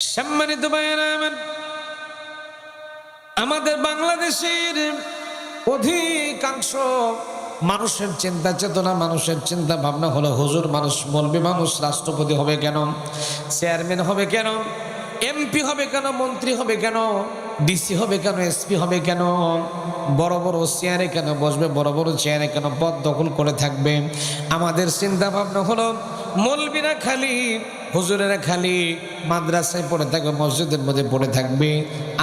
সম্মানিত আমাদের বাংলাদেশের অধিকাংশ মানুষের চিন্তা চেতনা, মানুষের চিন্তা ভাবনা হলো, হুজুর মানুষ বলবে মানুষ, রাষ্ট্রপতি হবে কেন? চেয়ারম্যান হবে কেন? এমপি হবে কেন? মন্ত্রী হবে কেন? ডিসি হবে কেন? এসপি হবে কেন? বড় বড় চেয়ারে কেন বসবে? বড় বড় চেয়ারে কেন পদ দখল করে থাকবে? আমাদের চিন্তা ভাবনা হলো, মলবিরা খালি হুজুরেরা খালি মাদ্রাসায় পড়ে থাকবে মসজিদের মধ্যে পড়ে থাকবে।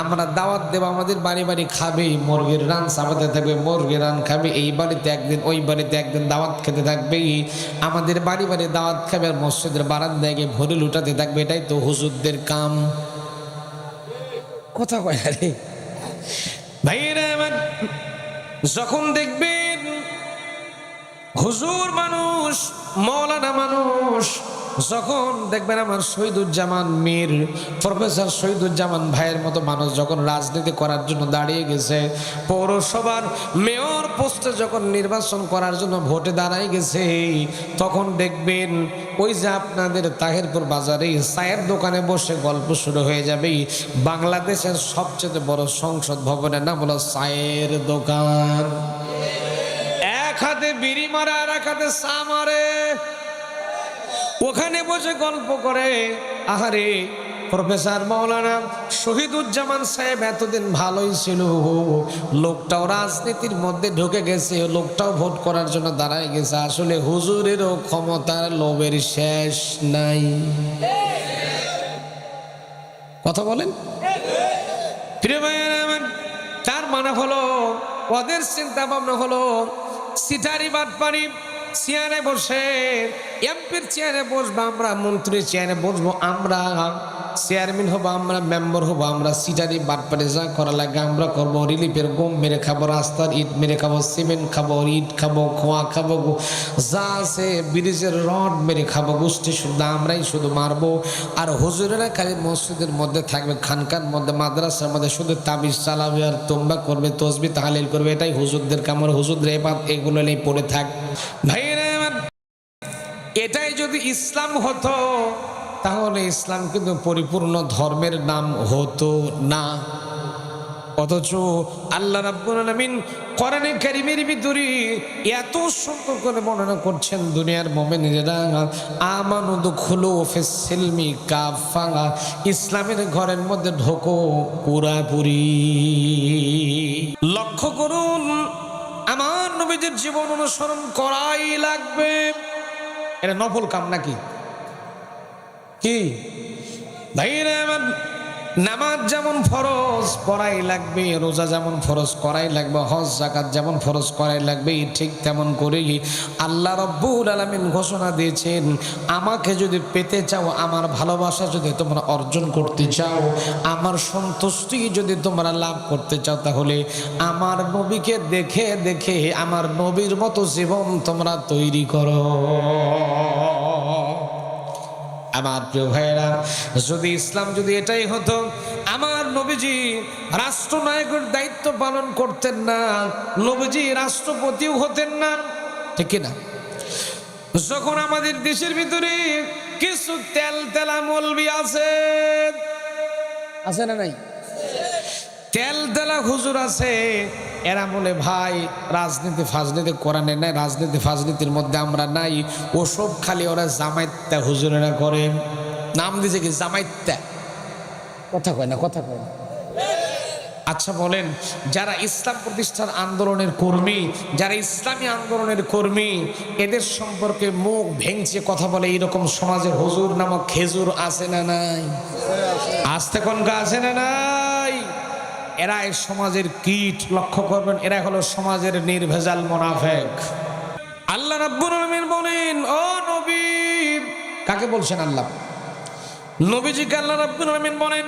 আমরা দাওয়াত দেব, আমাদের বাড়ি বাড়ি খাবে, মুরগির রান সাবাতে থাকবে, মুরগির রান খাবে, এই বাড়িতে একদিন, ওই বাড়িতে একদিন দাওয়াত খেতে থাকবে। আমাদের বাড়ি বাড়ি দাওয়াত খাবে আর মসজিদের বারান্দায় গিয়ে ভরে লুটাতে থাকবে, এটাই তো হুজুরদের কাম। কথা কয় না রে। ভাইয়েরা আমার যখন দেখবেন হুজুর মানুষ, মৌলানা মানুষ যখন দেখবেন আমার শহীদুজ্জামান মীর, প্রফেসর শহীদুজ্জামান ভাইয়ের মতো মানুষ যখন রাজনীতি করার জন্য দাঁড়িয়ে গেছে, পৌরসভার মেয়র পোস্টে যখন নির্বাচন করার জন্য ভোটে দাঁড়ায় গেছে, তখন দেখবেন ওই যে আপনাদের তাহেরপুর বাজারে চায়ের দোকানে বসে গল্প শুরু হয়ে যাবে। বাংলাদেশের সবচেয়ে বড় সংসদ ভবনের নাম হলো চায়ের দোকান। এক হাতে বিড়ি মারে, আর এক হাতে চা মারে। ওখানে বসে গল্প করে। আহারে, প্রফেসর মৌলানা শহীদুজ্জামান সাহেব এতদিন ভালোই ছিল। লোকটাও রাজনীতির মধ্যে ঢুকে গেছে, লোকটাও ভোট করার জন্য দাঁড়ায় গেছে। আসলে হুজুরেরও ক্ষমতার লোভের শেষ নাই। কথা বলেন। প্রিয় তার মানে হলো, ওদের চিন্তা ভাবনা হলো, সিটারি বাটপানি চেয়ারে বসে এমপির চেয়ারে বসবো, আমরা মন্ত্রীর চেয়ারে বসবো, আমরা চেয়ারম্যান হব, আমরা মেম্বার হব, আমরা সিটারি বাটপানি যা করা লাগে আমরা করব, রিলিফের গম মেরে খাব, রাস্তার ইট মেরে খাব সিমেন্ট খাব, ইট খাব, খোয়া খাব যা আছে ব্রিজের রড মেরে খাব, গোষ্ঠী শুদ্ধ আমরাই শুধু মারবো। আর হুজুরেরা খালি মসজিদের মধ্যে থাকবে, খানকার মধ্যে, মাদ্রাসার মধ্যে, শুধু তাবিজ চালাবে আর তোমরা করবে, তসবি তাহলিল করবে, এটাই হুজুরদের কামড়, হুজুরদের এবার এগুলো নিয়ে পড়ে থাক। আমার এটাই যদি ইসলাম হতো, তাহলে ইসলাম কিন্তু পরিপূর্ণ ধর্মের নাম হতো না। অথচ আল্লাহ রাব্বুল আলামিন কোরআনে কারীমের ভিতরে এত সুন্দর করে বর্ণনা করছেন, দুনিয়ার মুমিনেরা, আমানু দুখুলু ফিস সিলমি কাফা ইসলামের ঘরের মধ্যে ঢোকো পুরাপুরি। লক্ষ্য করুন, আমার নবীদের জীবন অনুসরণ করাই লাগবে। এটা নফল কাম নাকি? কি? নামাজ যেমন ফরজ, পড়াই লাগবে, রোজা যেমন ফরজ, করাই লাগবে, হজ জাকাত যেমন ফরজ, করাই লাগবে, ঠিক তেমন করেই আল্লাহ রব্বুল আলমিন ঘোষণা দিয়েছেন, আমাকে যদি পেতে চাও, আমার ভালোবাসা যদি তোমরা অর্জন করতে চাও, আমার সন্তুষ্টি যদি তোমরা লাভ করতে চাও, তাহলে আমার নবীকে দেখে দেখে আমার নবীর মতো জীবন তোমরা তৈরি করো। আমার প্রিয় ভাইয়েরা, যদি ইসলাম যদি এটাই হতো, আমার নবীজি রাষ্ট্রনায়কের দায়িত্ব পালন করতেন না, নবীজি রাষ্ট্রপতিও হতেন না, ঠিক না যখন আমাদের দেশের ভিতরে কিছু তেল তেলা মলবি আছে আছে না নাই? তেল তেলা হুজুর আছে এরা বলে, ভাই, রাজনীতি ফাজনীতি কোরআনে নাই, রাজনীতি ফাজনীতির মধ্যে আমরা নাই। ওসব খালি ওরা জামাইত্যা হুজুরেরা করে। নাম দিছে কি? জামাইত্যা কথা কয় না, কথা কয় না। আচ্ছা বলেন, যারা ইসলাম প্রতিষ্ঠান আন্দোলনের কর্মী, যারা ইসলামী আন্দোলনের কর্মী, এদের সম্পর্কে মুখ ভেঙছে কথা বলে, এইরকম সমাজে হুজুর নামক খেজুর আছে না নাই? আসতে কোনকা আছে না নাই? এরা এই সমাজের কীট লক্ষ্য করবেন, এরা হলো সমাজের নির্ভেজাল মোনাফেক। আল্লাহ রাব্বুল আলামিন বলেন, ও নবী! কাকে বলছেন আল্লাহ? নবীজিকে আল্লাহ রাব্বুল আলামিন বলেন,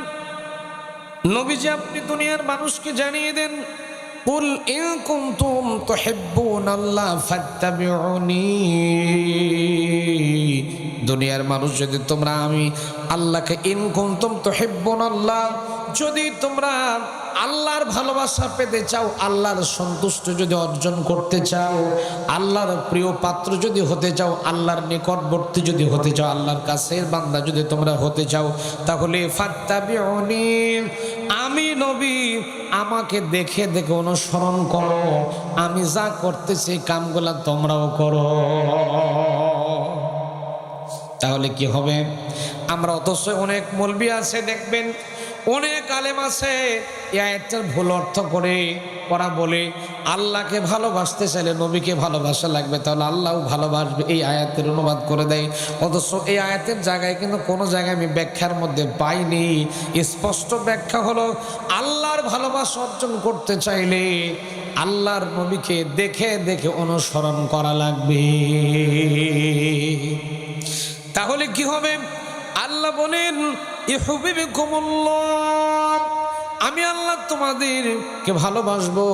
নবীজি, আপনি দুনিয়ার মানুষকে জানিয়ে দেন, কুল ইন কুনতুম তুহিব্বুনাল্লাহ ফাত্তাবিউনি। দুনিয়ার মানুষ যদি তোমরা আমি আল্লাহকে ইন কুনতুম আল্লাহ, যদি তোমরা আল্লাহর ভালোবাসা পেতে চাও, আল্লাহর সন্তুষ্ট যদি অর্জন করতে চাও, আল্লাহর প্রিয় পাত্র যদি হতে চাও, আল্লাহর নিকটবর্তী যদি হতে চাও, আল্লাহর কাছের বান্দা যদি তোমরা হতে চাও, তাহলে ফাত্তাবিউনি, আমি নবী, আমাকে দেখে দেখে অনুসরণ করো, আমি যা করতেছি কামগুলা তোমরাও করো। তাহলে কি হবে? আমরা অথচ অনেক মলবি আছে, দেখবেন, অনেক আলেম আছে আয়াতটার ভুল অর্থ করে, ওরা বলে, আল্লাহকে ভালোবাসতে চাইলে নবীকে ভালোবাসা লাগবে, তাহলে আল্লাহও ভালোবাসবে, এই আয়াতের অনুবাদ করে দেয়। অথচ এই আয়াতের জায়গায় কিন্তু কোনো জায়গায় আমি ব্যাখ্যার মধ্যে পাইনি। স্পষ্ট ব্যাখ্যা হলো, আল্লাহর ভালোবাসা অর্জন করতে চাইলে আল্লাহর নবীকে দেখে দেখে অনুসরণ করা লাগবে। তাহলে কি হবে? আল্লাহ বলেন আমি আল্লাহ তোমাদেরকে ভালোবাসবো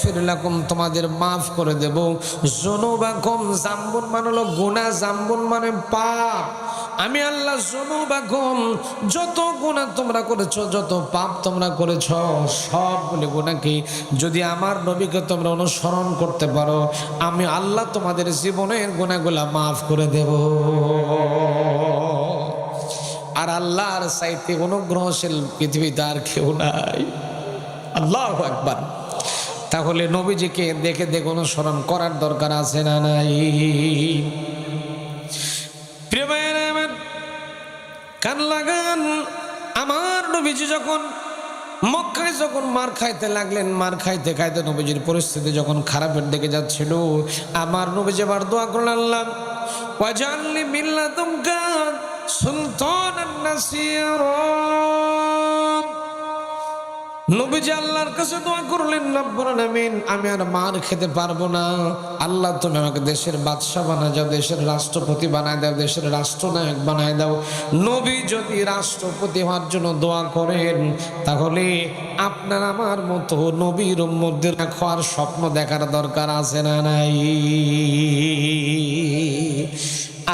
ফিরলাকুম তোমাদের মাফ করে দেব। জনবাকম, জাম্বন মানে হলো গোনা জাম্বুন মানে পাপ। আমি আল্লাহ জনুবাকুম যত গুণা তোমরা করেছ, যত পাপ তোমরা করেছ, সবগুলি গুণাকে যদি আমার নবীকে তোমরা অনুসরণ করতে পারো, আমি আল্লাহ তোমাদের জীবনের গুণাগুলা মাফ করে দেব। আর আল্লাহর সাইতে অনুগ্রহশীল পৃথিবীতে আর কেউ নাই। আল্লাহ একবার তাহলে নবীজিকে দেখে দেখে অনুসরণ করার দরকার আছে না নাই? কান লাগান। আমার নবীজি যখন মক্কায় যখন মার খাইতে লাগলেন, মার খাইতে খাইতে নবীজির পরিস্থিতি যখন খারাপের দিকে যাচ্ছিল, আমার নবীজি আবার দোয়া করলেন, আল্লাহ ওয়াজাল্লি মিল্লাতুমকা সুলতানান নাসিরা। নবীজি আল্লাহর কাছে দোয়া করলেন, রব্বুল আলামিন, আমি আর মার খেতে পারব না। আল্লাহ, তুমি আমাকে দেশের বাদশা বানায় যাও দেশের রাষ্ট্রপতি বানায় দাও, দেশের রাষ্ট্রনায়ক বানায় দাও। নবী যদি রাষ্ট্রপতি হওয়ার জন্য দোয়া করেন, তাহলে আপনার আমার মতো নবীর মধ্যে খাওয়ার স্বপ্ন দেখার দরকার আছে না নাই?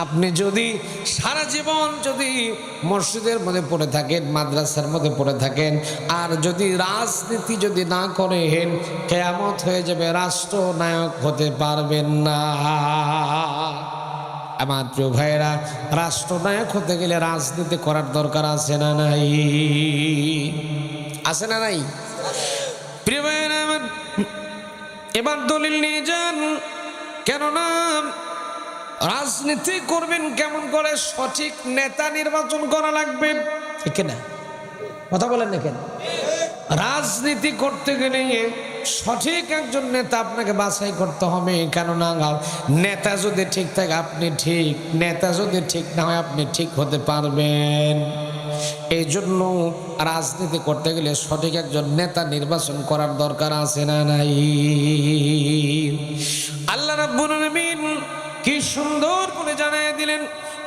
আপনি যদি সারা জীবন যদি মসজিদের মধ্যে পড়ে থাকেন, মাদ্রাসার মধ্যে পড়ে থাকেন, আর যদি রাজনীতি যদি না করেন, কেয়ামত হয়ে যাবে, রাষ্ট্রনায়ক হতে পারবেন না। আমার প্রিয় ভাইয়েরা, রাষ্ট্রনায়ক হতে গেলে রাজনীতি করার দরকার আছে না নাই? আছে না নাই? প্রিয় ভাইয়েরা, এবার দলিল নিয়ে যান। কেননা রাজনীতি করবেন কেমন করে? সঠিক নেতা নির্বাচন করা লাগবে। ঠিক না কথা বলেন না কেন? রাজনীতি করতে গেলে সঠিক একজন নেতা আপনাকে বাছাই করতে হবে কেননা নেতা যদি ঠিক থাকে আপনি ঠিক। নেতা যদি ঠিক না হয় আপনি ঠিক হতে পারবেন। এই জন্য রাজনীতি করতে গেলে সঠিক একজন নেতা নির্বাচন করার দরকার আছে না নাই? আল্লাহ রাব্বুল সুন্দর করে জানাই দিলেন,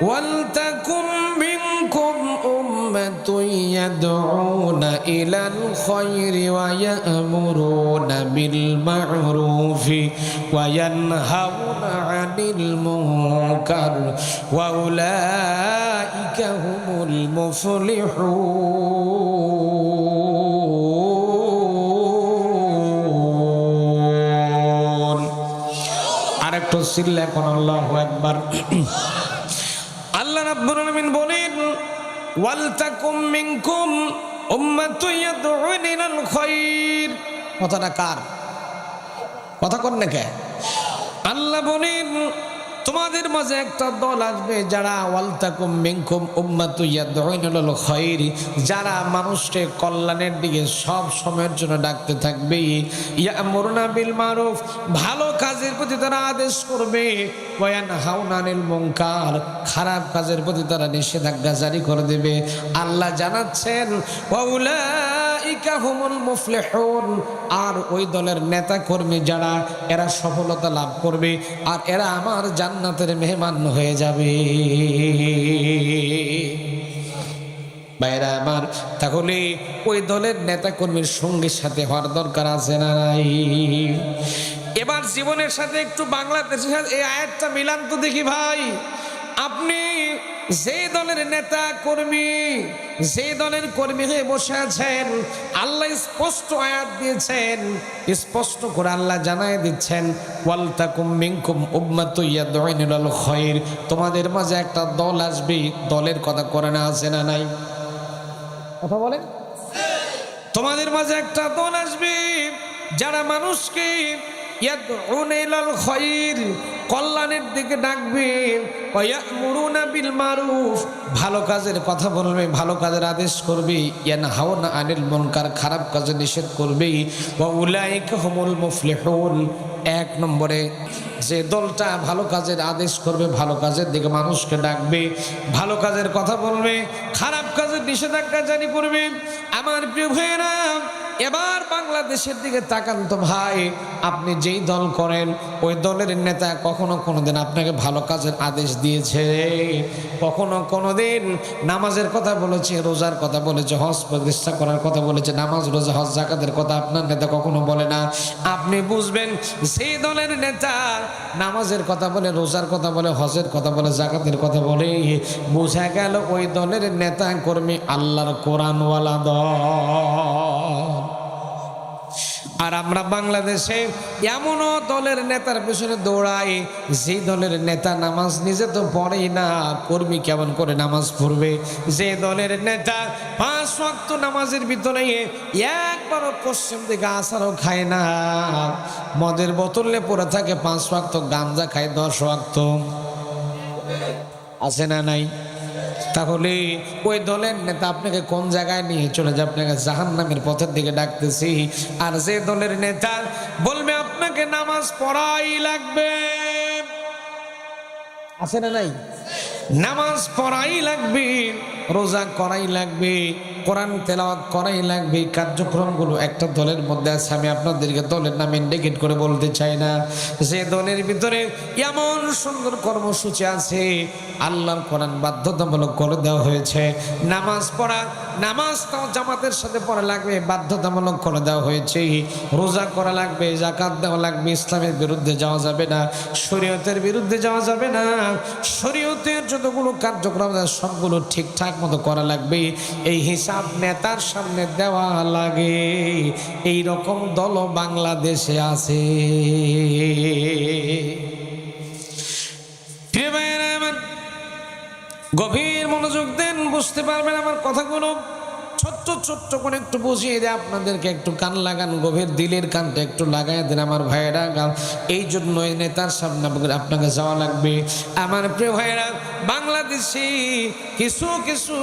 ওয়ালতাকুম মিনকুম উম্মাতুন ইয়াদউনা ইলাল খায়রি ওয়া ইয়া'মুরুনা বিল মা'রুফি ওয়া ইয়ানহাউনা 'আনিল মুনকার আরেকটু এখন আল্লাহ একবার আল্লাহ রাব্বুল আলামিন বলেন, ওয়াল তাকুম মিনকুম উম্মাতুন ইয়াদউনা ইলাল খায়র কথাটা কার? কথা কোন নাকি আল্লাহ বলেন তোমাদের মাঝে একটা দল আসবে যারা, ওয়ালতাকুম মিনকুম উম্মাতু ইয়াদউনাল যারা মানুষকে কল্যাণের দিকে সব সময়ের জন্য ডাকতে থাকবে। ইয়ামুরুনা বিল মারুফ, ভালো কাজের প্রতি তারা আদেশ করবে। ওয়ান হাউনানিল মুনকার, খারাপ কাজের প্রতি তারা নিষেধাজ্ঞা জারি করে দেবে। আল্লাহ জানাচ্ছেন, ওয়াউলা আর ওই দলের নেতা কর্মী যারা, এরা সফলতা লাভ করবে আর এরা আমার জান্নাতের মেহমান হয়ে যাবে। বাইরা আমার, তাহলে ওই দলের নেতা কর্মীর সঙ্গীর সাথে হওয়ার দরকার আছে না নাই? এবার জীবনের সাথে একটু বাংলাদেশের এই আয়াতটা মিলান তো দেখি ভাই। আপনি যে দলের নেতা কর্মী যে দলের কর্মী হয়ে বসে আছেন আল্লাহ স্পষ্ট আয়াত দিয়েছেন স্পষ্ট করে আল্লাহ জানাই দিচ্ছেন ওয়ালতাকুম মিনকুম উম্মাতু ইয়াদউইনাল খায়র তোমাদের মাঝে একটা দল আসবে দলের কথা কোরআনে আছে না নাই? কথা বলেন। তোমাদের মাঝে একটা দল আসবে যারা মানুষকে ইয়াদউনা ইলাল খায়র কল্যাণের দিকে ডাকবে ওয়ায়ামুরুনা বিল মারুফ, ভালো কাজের কথা বলবে, ভালো কাজের আদেশ করবে। ইয়ানহাউনা আনিল মুনকার, খারাপ কাজে নিষেধ করবে। ওয়া উলাইকা হুমুল মুফলিহুন, এক নম্বরে যে দলটা ভালো কাজের আদেশ করবে, ভালো কাজের দিকে মানুষকে ডাকবে, ভালো কাজের কথা বলবে, খারাপ কাজের নিষেধাজ্ঞা জারি করবে। আমার প্রিয় ভাইয়েরা এবার বাংলাদেশের দিকে তাকান তো ভাই, আপনি যেই দল করেন, ওই দলের নেতা কখনো কোনোদিন আপনাকে ভালো কাজের আদেশ দিয়েছে? কখনো কোনোদিন নামাজের কথা বলেছে, রোজার কথা বলেছে, হজ প্রতিষ্ঠা করার কথা বলেছে, নামাজ, রোজা, হজ, জাকাতের কথা আপনার নেতা কখনো বলে না? আপনি বুঝবেন সেই দলের নেতা নামাজের কথা বলে, রোজার কথা বলে, হজের কথা বলে, জাকাতের কথা বলে, বোঝা গেল ওই দলের নেতা কর্মী আল্লাহর কোরআনওয়ালা দল। আর আমরা বাংলাদেশে এমনও দলের নেতার পেছনে দৌড়াই, যে দলের নেতা নামাজ নিজে তো পড়েই না কর্মী কেমন করে নামাজ পড়বে? যে দলের নেতা পাঁচ ওয়াক্ত নামাজের ভিতরে একবারও পশ্চিম দিকে আসারও খায় না। মদের বোতলে পড়ে থাকে পাঁচ ওয়াক্ত গাঞ্জা খায় দশ ওয়াক্ত। আছে না নাই? তাহলে ওই দলের নেতা আপনাকে কোন জায়গায় নিয়ে চলে যাবে আপনাকে জাহান নামের পথের দিকে ডাকতেছি। আর যে দলের নেতা বলবে, আপনাকে নামাজ পড়াই লাগবে। আছে না নাই? নামাজ পড়াই লাগবে, রোজা করাই লাগবে। কোরআন তেলাওয়াত করাই লাগবে, এই কার্যক্রমগুলো একটা দলের মধ্যে আছে, আমি আপনাদেরকে দলের নাম ইন্ডিকেট করে বলতে চাই না। যে দলের ভিতরে এমন সুন্দর কর্মসূচি আছে, আল্লাহর কোরআন বাধ্যতামূলক করে দেওয়া হয়েছে। নামাজ পড়া, নামাজ তাও জামাতের সাথে পড়া লাগবে, বাধ্যতামূলক করে দেওয়া হয়েছে। রোজা করা লাগবে জাকাত দেওয়া লাগবে, ইসলামের বিরুদ্ধে যাওয়া যাবে না, শরীয়তের বিরুদ্ধে যাওয়া যাবে না। শরীয়তের যতগুলো কার্যক্রম সবগুলো ঠিকঠাক মতো করা লাগবে। এই হিসাব নেতার সামনে দেওয়া লাগে। এই রকম দল বাংলাদেশে আছে। গভীর মনোযোগ দেন, বুঝতে পারবেন আমার কথাগুলো। ছোট্ট ছোট্ট করে একটু বুঝিয়ে দেয়। আপনাদেরকে একটু কান লাগান, গভীর দিলের কানটা একটু লাগাই দেন আমার ভাইয়েরা। এই জন্য এই নেতার সামনে আপনাকে যাওয়া লাগবে। আমার প্রিয় ভাইয়েরা, বাংলাদেশি কিছু কিছু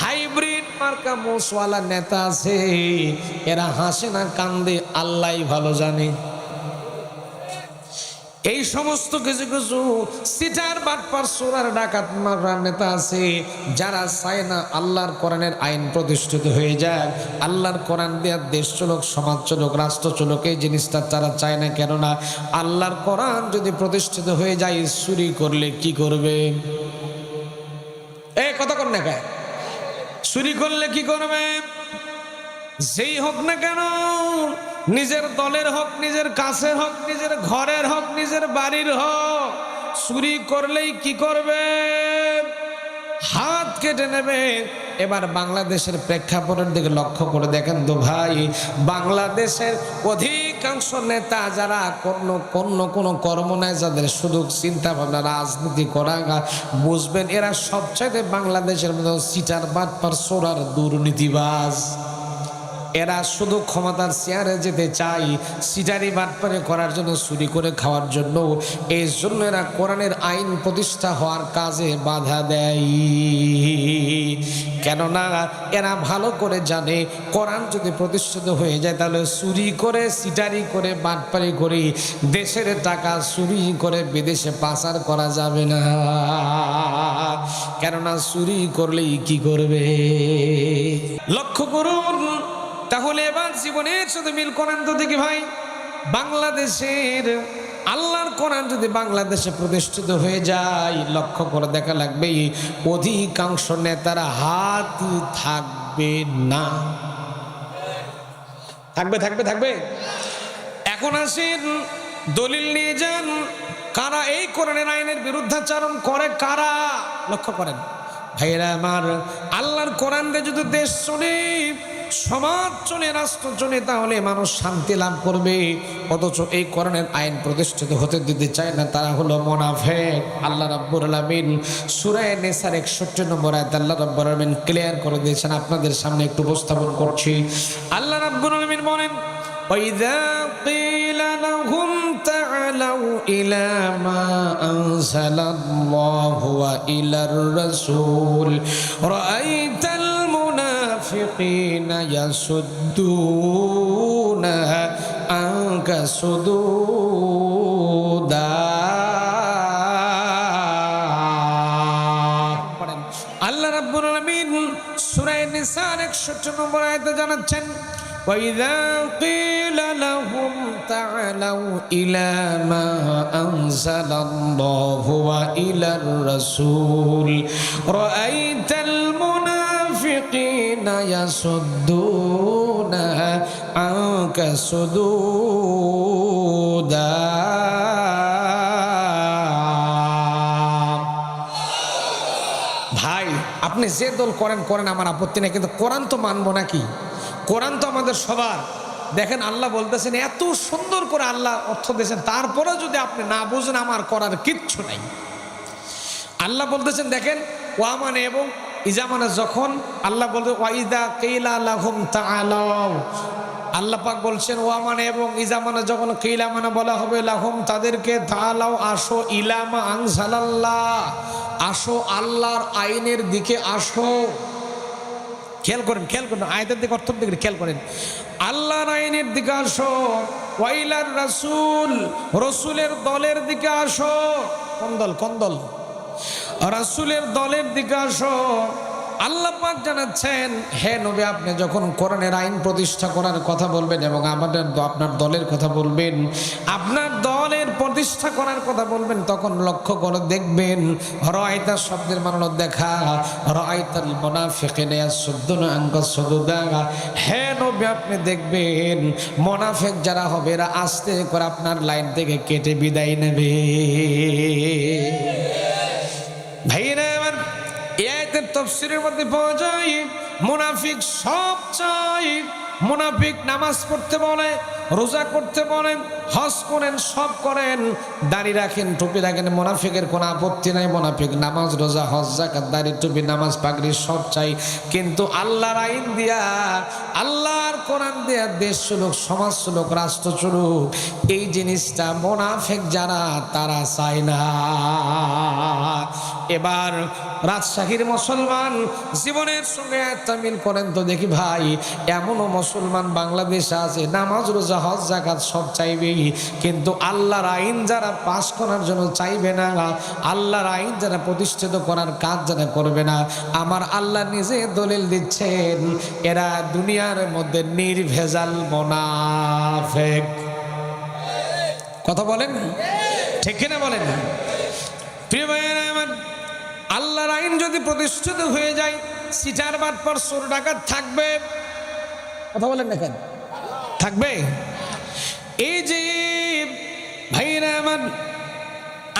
হাইব্রিড মার্কা মোসওয়ালা নেতা আছে। এরা হাসে না, কান্দে আল্লাহ ভালো জানে। এই সমস্ত কিছু কিছু সিটার বাটপার সোরার ডাকাত মারার নেতা আছে, যারা চায় না আল্লাহর কোরআনের আইন প্রতিষ্ঠিত হয়ে যায় আল্লাহর কোরআন দেওয়ার দেশ চলক, সমাজ চলুক, রাষ্ট্র চলুক, এই জিনিসটা তারা চায় না, কেননা আল্লাহর কোরআন যদি প্রতিষ্ঠিত হয়ে যায়, চুরি করলে কি করবে? এ কর না গায়ে চুরি করলে কি করবে? যেই হোক না কেন নিজের দলের হোক, নিজের কাছের হোক, নিজের ঘরের হোক, নিজের বাড়ির হোক। চুরি করলেই কি করবে? হাত কেটে নেবে। এবার বাংলাদেশের প্রেক্ষাপটের দিকে লক্ষ্য করে দেখেন তো ভাই, বাংলাদেশের অধিকাংশ নেতা যারা কোনো কোনো কোনো কর্ম নেয়, যাদের শুধু চিন্তা ভাবনা রাজনীতি করা, বুঝবেন, এরা সবচাইতে বাংলাদেশের মধ্যে সিটার বাটপার, সোরার দুর্নীতিবাজ। এরা শুধু ক্ষমতার চেয়ারে যেতে চাই সিটারি বাটপারে করার জন্য, চুরি করে খাওয়ার জন্য। এই জন্য এরা কোরআনের আইন প্রতিষ্ঠা হওয়ার কাজে বাধা দেয়। কেননা এরা ভালো করে জানে, কোরআন যদি প্রতিষ্ঠিত হয়ে যায়, তাহলে চুরি করে সিটারি করে, বাটপারি করে দেশের টাকা চুরি করে বিদেশে পাচার করা যাবে না। কেননা চুরি করলেই কি করবে? লক্ষ্য করুন তাহলে এবার জীবনের সাথে মিল করেন তো দেখি ভাই। বাংলাদেশের আল্লাহর কোরআন যদি বাংলাদেশে প্রতিষ্ঠিত হয়ে যায়, লক্ষ্য করে দেখা লাগবে, অধিকাংশ নেতারা হাতই থাকবে না। থাকবে থাকবে থাকবে। এখন আসেন, দলিল নিয়ে যান, কারা এই কোরআনের আইনের বিরুদ্ধাচারণ করে, কারা? লক্ষ্য করেন। ভাইরা আমার, আল্লাহর কোরআন দিয়ে যদি দেশ চলে সমাজ চলে রাষ্ট্র চলে তাহলে মানুষ শান্তি লাভ করবে অথচ এই কোরআনের আইন প্রতিষ্ঠিত হতে দিতে চায় না তারা হলো মোনাফেক আল্লাহ রাব্বুর আলামিন সূরা নেসার 61 নম্বর আয়াত আল্লাহ রাব্বুর আলামিন ক্লিয়ার করে দিয়েছেন আপনাদের সামনে একটু উপস্থাপন করছি আল্লাহ রাব্বুর আলামিন বলেন وإذا قيل لهم تعالوا إلى ما أنزل الله وإلى الرسول رأيت المنافقين يصدون عنك صدودا আল্লাহ রাব্বুল আলামিন সূরা নিসার 61 নম্বর আয়াতে জানাচ্ছেন وإذا قيل لهم تعالوا إلى ما أنزل الله وإلى الرسول رأيت المنافقين يصدون عنك صدودا ভাই আপনি যে দল করেন করেন আমার আপত্তি নেই কিন্তু কোরআন তো মানবো নাকি কোরআন তো আমাদের সবার দেখেন আল্লাহ বলতেছেন এত সুন্দর করে আল্লাহ অর্থ দিয়েছেন তারপরে যদি আপনি না বুঝেন আমার করার কিচ্ছু নাই আল্লাহ বলতেছেন দেখেন ওয়ামানে এবং ইজামানে যখন আল্লাহ বলতে, ওয়াইদা কেইলা লাহুম তাআলাও আল্লাহ পাক বলছেন ওয়ামানে এবং ইজামানে যখন কেইলা মানে বলা হবে, লাহুম, তাদেরকে তাআলাও আসো, ইলামা আনসালাল্লাহ আসো, আল্লাহর আইনের দিকে আসো। খেয়াল করেন খেয়াল করেন আয়তের দিকে অর্থ দিকে খেয়াল করেন। আল্লাহর আইনের দিকে আসো। ওয়াইলার রাসূল, রসুলের দলের দিকে আসো। কোন দল? কোন দল? রাসূলের দলের দিকে আসো। আল্লাহ পাক জানাচ্ছেন, হে নবী, আপনি যখন কোরআনের আইন প্রতিষ্ঠা করার কথা বলবেন এবং আমাদের আপনার দলের কথা বলবেন, আপনার দলের প্রতিষ্ঠা করার কথা বলবেন, তখন লক্ষ্য করে দেখবেন, রয়তা শব্দের মানল দেখা, রয়তাল মোনাফিকিনে সুদ্দুন আঙ্ক সুদুদা। হে নবী, আপনি দেখবেন, মোনাফেক যারা হবে, এরা আস্তে করে আপনার লাইন থেকে কেটে বিদায় নেবে। আয়াতের তফসিরের মধ্যে পাওয়া যায় মুনাফিক সব চাই মুনাফিক নামাজ পড়তে বলে রোজা করতে বলেন, হজ করেন, সব করেন, দাড়ি রাখেন, টুপি রাখেন, মোনাফিকের কোনো আপত্তি নাই, মোনাফিক নামাজ, রোজা, হজ জাকাত দাড়ি, টুপি, নামাজ, পাগড়ি, সব চাই। কিন্তু আল্লাহর আইন দিয়া, আল্লাহর কোরআন দিয়া দেশ চলুক, সমাজ চলুক, রাষ্ট্র চলুক, এই জিনিসটা মোনাফেক যারা, তারা চায় না। এবার রাজশাহীর মুসলমান জীবনের সঙ্গে একটা মিল করেন তো দেখি ভাই, এমনও মুসলমান বাংলাদেশে আছে, নামাজ, রোজা হজ, জাকাত সব চাইবেই। কিন্তু আল্লাহর আইন যারা পাশ করার জন্য চাইবে না, আল্লাহর আইন যারা প্রতিষ্ঠিত করার কাজ যারা করবে না, আমার আল্লাহ নিজে দলিল দিচ্ছেন, এরা দুনিয়ার মধ্যে নির্ভেজাল মোনাফেক। কথা বলেন? ঠিক কিনা বলেন? প্রিয় ভাইয়েরা আমার, আল্লাহর আইন যদি প্রতিষ্ঠিত হয়ে যায়, সিটার বাদ পর সোর ডাকাত থাকবে। কথা বলেন না কেন? থাকবে? এই যে ভাইরা আমার,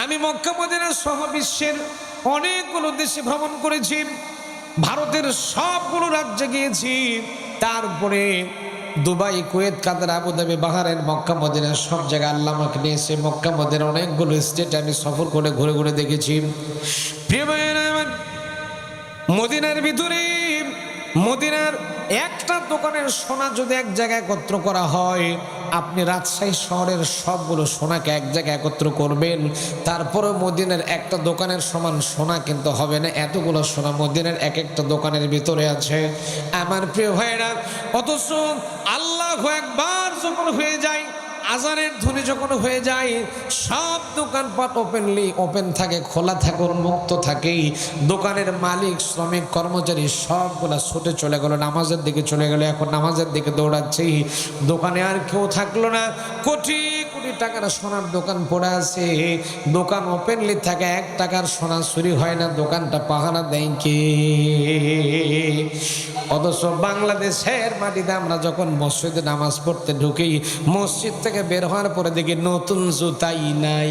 আমি মক্কা মদিনা সহ বিশ্বের অনেকগুলো দেশে ভ্রমণ করেছি, ভারতের সবগুলো রাজ্যে গিয়েছি, তারপরে Dubai, Kuwait, Qatar, Abu Dhabi বাহারের Mecca মদিনার সব জায়গায় আল্লাহ আমাকে নিয়েছে। মক্কা মদিনার অনেকগুলো স্টেট আমি সফর করে ঘুরে ঘুরে দেখেছি। মদিনার ভিতরে, মদিনার একটা দোকানের সোনা যদি এক জায়গায় একত্র করা হয়, আপনি রাজশাহী শহরের সবগুলো সোনাকে এক জায়গায় একত্র করবেন। তারপরে মদিনের একটা দোকানের সমান সোনা কিন্তু হবে না, এতগুলো সোনা মদিনের এক একটা দোকানের ভিতরে আছে। আমার প্রিয় ভাইরা অথচ আল্লাহ একবার যখন হয়ে যায় আজানের ধ্বনি যখন হয়ে যায়, সব দোকানপাট ওপেনলি ওপেন থাকে, খোলা থাকে, উন্মুক্ত থাকে। দোকানের মালিক, শ্রমিক, কর্মচারী সবগুলা ছুটে চলে গেল, নামাজের দিকে চলে গেল, এখন নামাজের দিকে দৌড়াচ্ছে দোকানে আর কেউ থাকল না। কোটি কোটি টাকার সোনার দোকান পড়ে আছে। দোকান ওপেনলি থাকে, এক টাকার সোনা চুরি হয় না, দোকানটা পাহানা দেয় কি? অথচ বাংলাদেশের মাটিতে আমরা যখন মসজিদে নামাজ পড়তে ঢুকি, মসজিদ থেকে বের হওয়ার পরে দেখি নতুন জুতাই নাই।